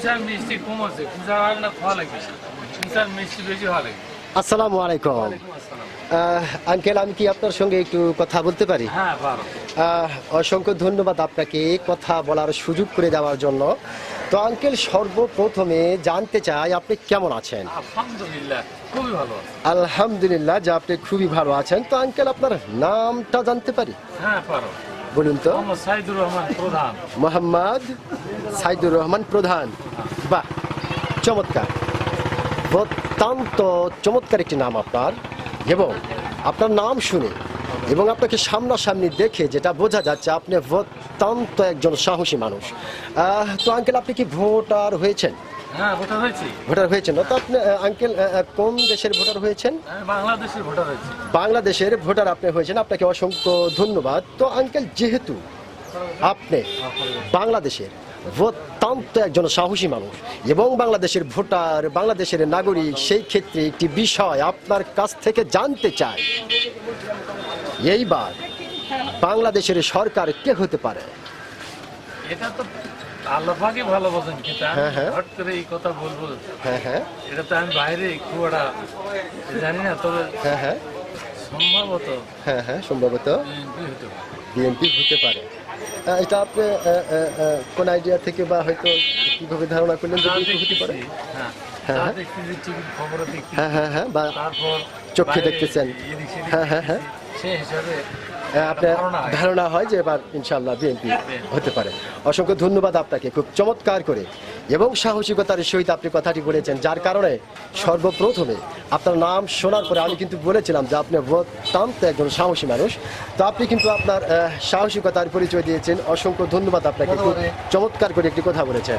Kutcher মিষ্টি কম আছে Kutcher না খাওয়া লাগবে। কুচার মিষ্টি বেশি ভালো লাগে আসসালামু আলাইকুম। আঙ্কেল আমি কি আপনার সঙ্গে একটু কথা বলতে পারি? হ্যাঁ অসংখ্য ধন্যবাদ আপনাকে কথা বলার সুযোগ করে দেওয়ার জন্য। তো আঙ্কেল সর্বপ্রথমে জানতে চাই আপনি কেমন আছেন? আলহামদুলিল্লাহ খুবই আলহামদুলিল্লাহ যে আপনি খুবই ভালো আছেন। তো আঙ্কেল আপনার নামটা জানতে পারি? হ্যাঁ পারো। বলুন তো। মোহাম্মদ সাইদুর রহমান প্রধান। মোহাম্মদ সাইদুর রহমান প্রধান। বাহ চমৎকার। অত্যন্ত চমৎকার একটি নাম আপনার। এবং আপনার নাম শুনে এবং আপনাকে সামনাসামনি দেখে যেটা বোঝা যাচ্ছে আপনি অত্যন্ত একজন সাহসী মানুষ। তো আঙ্কেল আপনি কি ভোটার হয়েছেন? হ্যাঁ ভোটার হয়েছি। ভোটার হয়েছেন। তো আপনি আঙ্কেল কোন দেশের ভোটার হয়েছেন? বাংলাদেশের ভোটার হয়েছি। বাংলাদেশের ভোটার আপনি হয়েছেন। আপনাকে অসংখ্য ধন্যবাদ। তো আঙ্কেল যেহেতু আপনি বাংলাদেশের অত্যন্ত একজন সাহসী মানুষ এবং বাংলাদেশের ভোটার বাংলাদেশের নাগরিক সেই ক্ষেত্রে একটি বিষয় আপনার কাছ থেকে জানতে চাই। এইবার বাংলাদেশের সরকার কে হতে পারে? এটা তো আল্লাহাকে ভালো বোঝেন কিন্তু আমি হ্যাঁ, হ্যাঁ। হট করে এই কথা বলব। হ্যাঁ হ্যাঁ। এটা তো আমি বাইরে খুব একটা জানি না তবে হ্যাঁ হ্যাঁ। সম্ভবত হ্যাঁ হ্যাঁ সম্ভবত বিএনপি হতে পারে। এটা আপনি কোন আইডিয়া থেকে বা হয়তো কীভাবে ধারণা করলেন যে বিএনপি হতে পারে? হ্যাঁ। হ্যাঁ, হ্যাঁ। হ্যাঁ হ্যাঁ হ্যাঁ বা চোখে দেখতেছেন। হ্যাঁ, হ্যাঁ, হ্যাঁ। সেই হিসাবে আপনার ধারণা হয়। যে এবার ইনশাল্লাহ বিএনপি হতে পারে। অসংখ্য ধন্যবাদ আপনাকে খুব চমৎকার করে। এবং সাহসিকতার সহিত আপনি কথাটি বলেছেন যার কারণে সর্বপ্রথমে আপনার নাম শোনার পরে আমি কিন্তু বলেছিলাম যে আপনি অত্যন্ত একজন সাহসী মানুষ। তো আপনি কিন্তু আপনার সাহসিকতার পরিচয় দিয়েছেন। অসংখ্য ধন্যবাদ আপনাকে খুব চমৎকার করে একটি কথা বলেছেন।